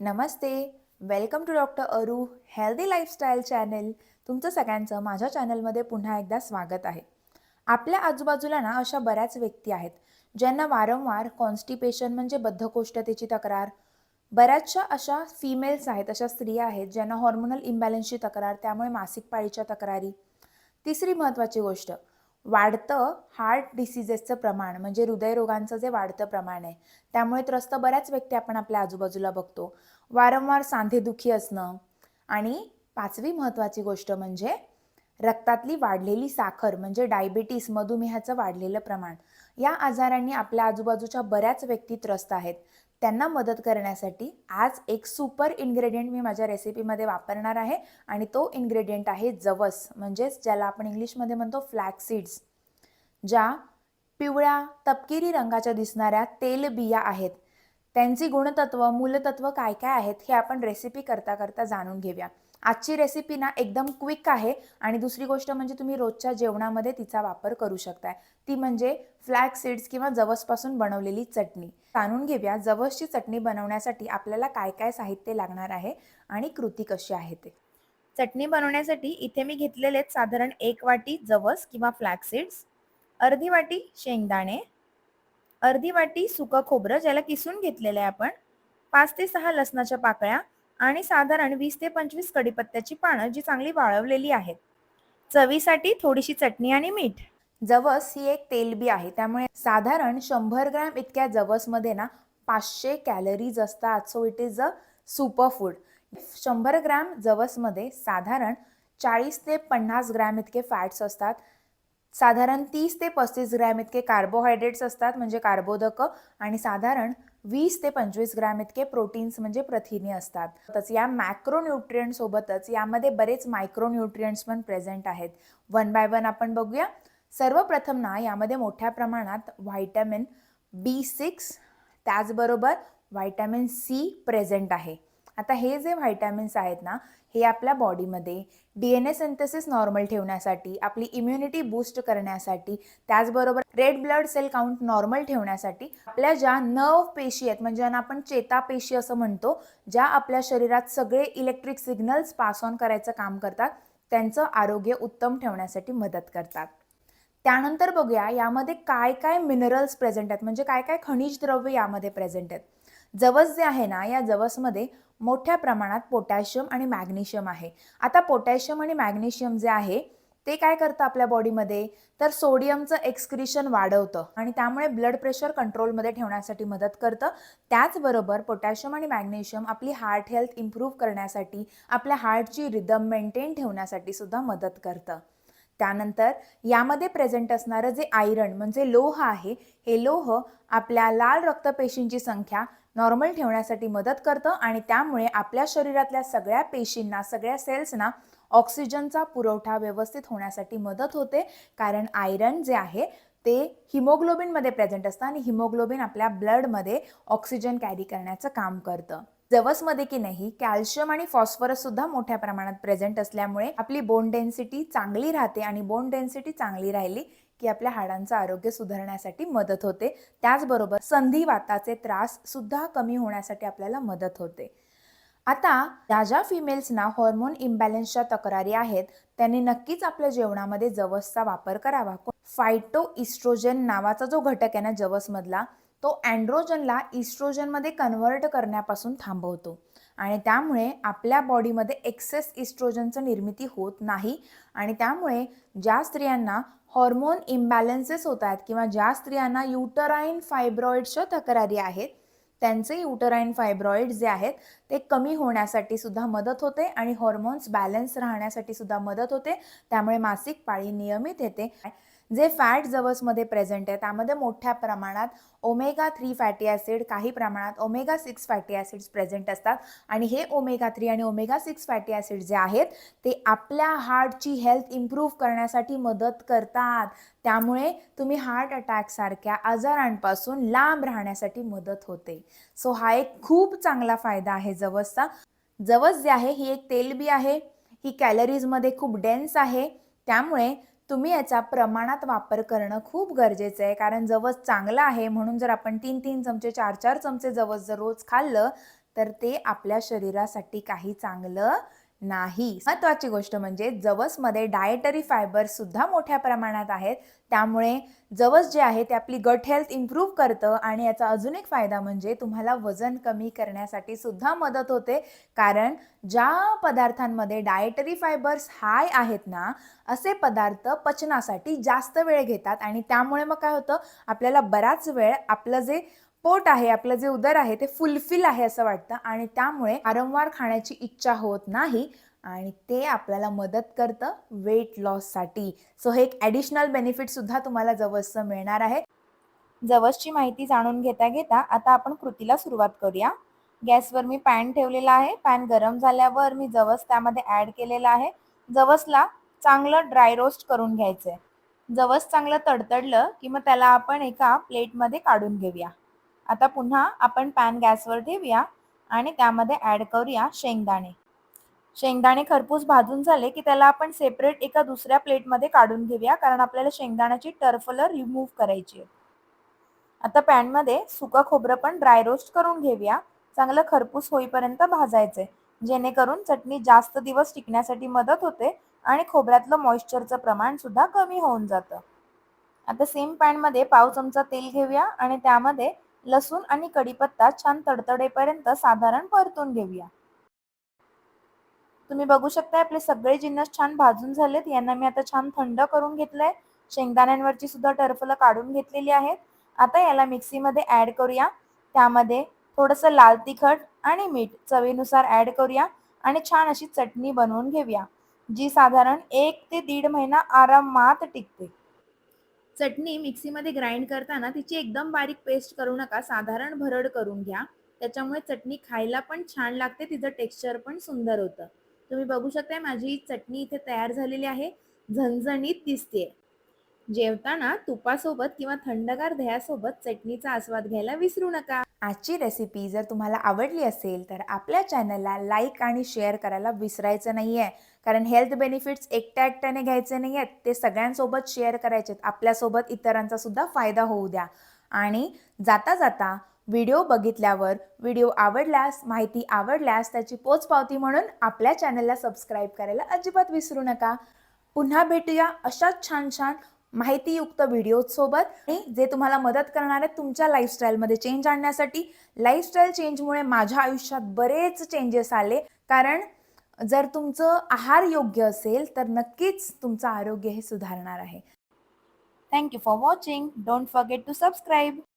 Namaste. Welcome to doctor Aru healthy lifestyle channel तुमचं सगळ्यांचं माझ्या चॅनलमध्ये पुन्हा एकदा स्वागत आहे. आपल्या आजूबाजूला ना अशा बऱ्याच व्यक्ती आहेत ज्यांना वारंवार कॉन्स्टिपेशन म्हणजे बद्धकोष्ठतेची तक्रार बऱ्याचशा अशा फिमेल्स आहेत अशा स्त्रिया आहेत ज्यांना हॉर्मोनल इम्बॅलन्सची तक्रार त्यामुळे मासिक पाळीच्या तक्रारी. तिसरी महत्त्वाची गोष्ट वाढतं हार्ट डिसिजेसचं प्रमाण म्हणजे हृदयरोगांचं जे वाढतं प्रमाण आहे त्यामुळे त्रस्त बऱ्याच व्यक्ती आपण आपल्या आजूबाजूला बघतो. वारंवार सांधेदुखी असणं आणि पाचवी महत्त्वाची गोष्ट म्हणजे रक्तातली वाढलेली साखर म्हणजे डायबिटीस मधुमेहाचं वाढलेलं प्रमाण. या आजारांनी आपल्या आजूबाजूच्या बऱ्याच व्यक्ती त्रस्त आहेत. त्यांना मदत करण्यासाठी आज एक सुपर इन्ग्रेडियंट मी माझ्या रेसिपीमध्ये वापरणार आहे आणि तो इन्ग्रेडियंट आहे जवस म्हणजेच ज्याला आपण इंग्लिशमध्ये म्हणतो फ्लॅक्स सीड्स ज्या पिवळ्या तपकिरी रंगाच्या दिसणाऱ्या तेलबिया आहेत. त्यांची गुणतत्व मूलतत्व काय काय आहेत हे आपण रेसिपी करता करता जाणून घेऊया. आजची रेसिपी ना एकदम क्विक आहे. आणि दुसरी गोष्ट म्हणजे तुम्ही रोजच्या जेवणामध्ये तिचा वापर करू शकताय. ती म्हणजे फ्लॅग सीड्स किंवा जवसपासून बनवलेली चटणी. जाणून घेऊया जवसची चटणी बनवण्यासाठी आपल्याला काय काय साहित्य लागणार आहे आणि कृती कशी आहे ते. चटणी बनवण्यासाठी इथे मी घेतलेले आहेत साधारण एक वाटी जवस किंवा फ्लॅग सीड्स अर्धी वाटी शेंगदाणे अर्धी वाटी सुकं खोबरं ज्याला किसून घेतलेलं आहे आपण पाच ते सहा लसणाच्या पाकळ्या आणि साधारण वीस ते पंचवीस कडीपत्त्याची पानं जी चांगली वाळवलेली आहेत. चवीसाठी थोडीशी चटणी आणि मीठ. जवस ही एक तेलबी आहे त्यामुळे साधारण शंभर ग्रॅम इतक्या जवसमध्ये ना पाचशे कॅलरीज असतात. So it is a super food शंभर ग्रॅम जवसमध्ये साधारण चाळीस ते पन्नास ग्रॅम इतके फॅट्स असतात. साधारण तीस ते पस्तीस ग्रॅम इतके कार्बोहायड्रेट्स असतात म्हणजे कार्बोदकं आणि साधारण वीस ते पंचवीस ग्रॅम इतके प्रोटीन्स म्हणजे प्रथिने असतात. तच या मॅक्रोन्यूट्रियंटसोबतच यामध्ये बरेच मायक्रोन्यूट्रियंट्स पण प्रेझेंट आहेत. वन बाय वन आपण बघूया. सर्वप्रथम ना यामध्ये मोठ्या प्रमाणात व्हायटॅमिन बी सिक्स त्याचबरोबर व्हायटॅमिन सी प्रेझेंट आहे. आता हे जे व्हायटॅमिन्स आहेत ना हे आपल्या बॉडीमध्ये D N A synthesis normal ठेवण्यासाठी आपली इम्युनिटी बूस्ट करण्यासाठी त्याचबरोबर red blood cell count normal ठेवण्यासाठी आपल्या ज्या नर्व पेशी आहेत म्हणजे ज्यांना आपण चेतापेशी असं म्हणतो ज्या आपल्या शरीरात सगळे इलेक्ट्रिक सिग्नल्स पास ऑन करायचं काम करतात त्यांचं आरोग्य उत्तम ठेवण्यासाठी मदत करतात. त्यानंतर बघूया यामध्ये काय काय मिनरल्स प्रेझेंट आहेत. म्हणजे काय काय खनिज द्रव्य यामध्ये प्रेझेंट आहेत. जवस जे आहे ना या जवसमध्ये मोठ्या प्रमाणात पोटॅशियम आणि मॅग्नेशियम आहे. आता पोटॅशियम आणि मॅग्नेशियम जे आहे ते काय करतं आपल्या बॉडीमध्ये तर सोडियमचं एक्सक्रिशन वाढवतं आणि त्यामुळे ब्लड प्रेशर कंट्रोलमध्ये ठेवण्यासाठी मदत करतं. त्याचबरोबर पोटॅशियम आणि मॅग्नेशियम आपली हार्ट हेल्थ इम्प्रूव्ह करण्यासाठी आपल्या हार्टची रिदम मेंटेन ठेवण्यासाठी सुद्धा मदत करतं. त्यानंतर यामध्ये प्रेझेंट असणारं जे आयरन म्हणजे लोह आहे हे लोह आपल्या लाल रक्तपेशींची संख्या नॉर्मल ठेवण्यासाठी मदत करतं आणि त्यामुळे आपल्या शरीरातल्या सगळ्या पेशींना सगळ्या सेल्सना ऑक्सिजनचा पुरवठा व्यवस्थित होण्यासाठी मदत होते. कारण आयरन जे आहे ते हिमोग्लोबिनमध्ये प्रेझेंट असतं आणि हिमोग्लोबिन आपल्या ब्लडमध्ये ऑक्सिजन कॅरी करण्याचं काम करतं. जवसमध्ये की नाही कॅल्शियम आणि फॉस्फरस सुद्धा मोठ्या प्रमाणात प्रेझेंट असल्यामुळे आपली बोन डेन्सिटी चांगली राहते आणि बोन डेन्सिटी चांगली राहिली की आपल्या हाडांचं आरोग्य सुधारण्यासाठी मदत होते. त्याचबरोबर संधिवाताचे त्रास सुद्धा कमी होण्यासाठी आपल्याला मदत होते. आता ज्या ज्या फिमेल्सना हॉर्मोन इम्बॅलन्सच्या तक्रारी आहेत त्यांनी नक्कीच आपल्या जेवणामध्ये जवसचा वापर करावा. फायटो इस्ट्रोजन नावाचा जो घटक आहे ना जवसमधला तो अँड्रोजनला इस्ट्रोजनमध्ये कन्व्हर्ट करण्यापासून थांबवतो. आणि त्यामुळे आपल्या बॉडीमध्ये एक्सेस इस्ट्रोजनचं निर्मिती होत नाही. आणि त्यामुळे ज्या स्त्रियांना हॉर्मोन इम्बॅलन्सेस होत आहेत किंवा ज्या स्त्रियांना युटराईन फायब्रॉइडच्या तक्रारी आहेत त्यांचे युटराईन फायब्रॉइड जे आहेत ते कमी होण्यासाठी सुद्धा मदत होते आणि हॉर्मोन्स बॅलन्स राहण्यासाठी सुद्धा मदत होते. त्यामुळे मासिक पाळी नियमित येते. जे फॅट जवसमध्ये प्रेझेंट आहे त्यामध्ये मोठ्या प्रमाणात ओमेगा थ्री फॅटी ॲसिड काही प्रमाणात omega six fatty acids present असतात. आणि हे ओमेगा थ्री आणि ओमेगा सिक्स फॅटी ॲसिड जे आहेत ते आपल्या हार्टची हेल्थ इम्प्रूव्ह करण्यासाठी मदत करतात. त्यामुळे तुम्ही हार्ट अटॅकसारख्या आजारांपासून लांब राहण्यासाठी मदत होते. सो हा एक खूप चांगला फायदा आहे जवसचा. जवस जे आहे ही एक तेलबी आहे. ही कॅलरीजमध्ये खूप डेन्स आहे. त्यामुळे तुम्ही याचा प्रमाणात वापर करणं खूप गरजेचं आहे. कारण जवस चांगलं आहे म्हणून जर आपण तीन तीन चमचे चार चार चमचे जवस जर रोज खाल्लं तर ते आपल्या शरीरासाठी काही चांगलं नाही. महत्वाची गोष्ट म्हणजे जवसमध्ये डायटरी फायबर सुद्धा मोठ्या प्रमाणात आहेत. त्यामुळे जवस जे आहे ते आपली गट हेल्थ इम्प्रूव्ह करतं आणि याचा अजून एक फायदा म्हणजे तुम्हाला वजन कमी करण्यासाठी सुद्धा मदत होते. कारण ज्या पदार्थांमध्ये डायटरी फायबर्स हाय आहेत ना असे पदार्थ पचनासाठी जास्त वेळ घेतात आणि त्यामुळे मग काय होतं? आपल्याला बराच वेळ आपलं जे पोट आहे आपलं जे उदर आहे ते फुलफिल आहे असं वाटतं आणि त्यामुळे वारंवार खाण्याची इच्छा होत नाही आणि ते आपल्याला मदत करतं वेट लॉससाठी सो हे एक ॲडिशनल बेनिफिटसुद्धा तुम्हाला जवसचं मिळणार आहे. जवसची माहिती जाणून घेता घेता आता आपण कृतीला सुरुवात करूया. गॅसवर मी पॅन ठेवलेला आहे. पॅन गरम झाल्यावर मी जवस त्यामध्ये ॲड केलेला आहे. जवसला चांगलं ड्राय रोस्ट करून घ्यायचं आहे जवस चांगलं तडतडलं की मग त्याला आपण एका प्लेटमध्ये काढून घेऊया. आता पुन्हा आपण पॅन गॅसवर ठेवूया आणि त्यामध्ये ॲड करूया शेंगदाणे. शेंगदाणे खरपूस भाजून झाले की त्याला आपण सेपरेट एका दुसऱ्या प्लेटमध्ये काढून घेऊया कारण आपल्याला शेंगदाण्याची टर्फलर रिमूव्ह करायची आहे. आता पॅनमध्ये सुकं खोबरं पण ड्राय रोस्ट करून घेऊया. चांगलं खरपूस होईपर्यंत भाजायचे जेणेकरून चटणी जास्त दिवस टिकण्यासाठी मदत होते आणि खोबऱ्यातलं मॉइश्चरचं प्रमाण सुद्धा कमी होऊन जातं. आता सेम पॅनमध्ये पाव चमचा तेल घेऊया आणि त्यामध्ये लसूण आणि कढीपत्ता छान तडतडेपर्यंत साधारण परतून घेऊया. तुम्ही बघू शकता आपले सगळे जिन्नस छान भाजून झालेत. यांना मी आता छान थंड करून घेतलंय. शेंगदाण्यांवरची सुद्धा टरफलं काढून घेतलेली आहेत. आता याला मिक्सीमध्ये ॲड करूया. त्यामध्ये थोडंसं लाल तिखट आणि मीठ चवीनुसार ॲड करूया आणि छान अशी चटणी बनवून घेऊया. जी साधारण एक ते दीड महिना आरामात टिकते. चटणी मिक्सीमध्ये ग्राइंड करताना तिची एकदम बारीक पेस्ट करू नका. साधारण भरड करून घ्या. त्याच्यामुळे चटणी खायला पण छान लागते. तिचं टेक्स्चर पण सुंदर होतं. तुम्ही बघू शकता माझी चटणी इथे तयार झालेली आहे. झणझणीत दिसते जेवताना तुपासोबत किंवा थंडगार दह्यासोबत चटणीचा आस्वाद घ्यायला विसरू नका. आजची रेसिपी जर तुम्हाला आवडली असेल तर आपल्या चॅनलला लाईक आणि शेअर करायला विसरायचं नाही आहे कारण हेल्थ बेनिफिट्स एकट्या एकट्याने घ्यायचे नाही आहेत ते सगळ्यांसोबत शेअर करायचे आपल्यासोबत इतरांचा सुद्धा फायदा होऊ द्या. आणि जाता जाता व्हिडिओ बघितल्यावर व्हिडिओ आवडल्यास माहिती आवडल्यास त्याची पोचपावती म्हणून आपल्या चॅनलला सबस्क्राईब करायला अजिबात विसरू नका. पुन्हा भेटूया अशाच छान छान माहितीयुक्त व्हिडिओसोबत आणि जे तुम्हाला मदत करणार आहेत तुमच्या लाईफस्टाईलमध्ये चेंज आणण्यासाठी. लाईफस्टाईल चेंजमुळे माझ्या आयुष्यात बरेच चेंजेस आले. कारण जर तुमचं आहार योग्य असेल तर नक्कीच तुमचं आरोग्य हे सुधारणार आहे. Thank you for watching don't forget to subscribe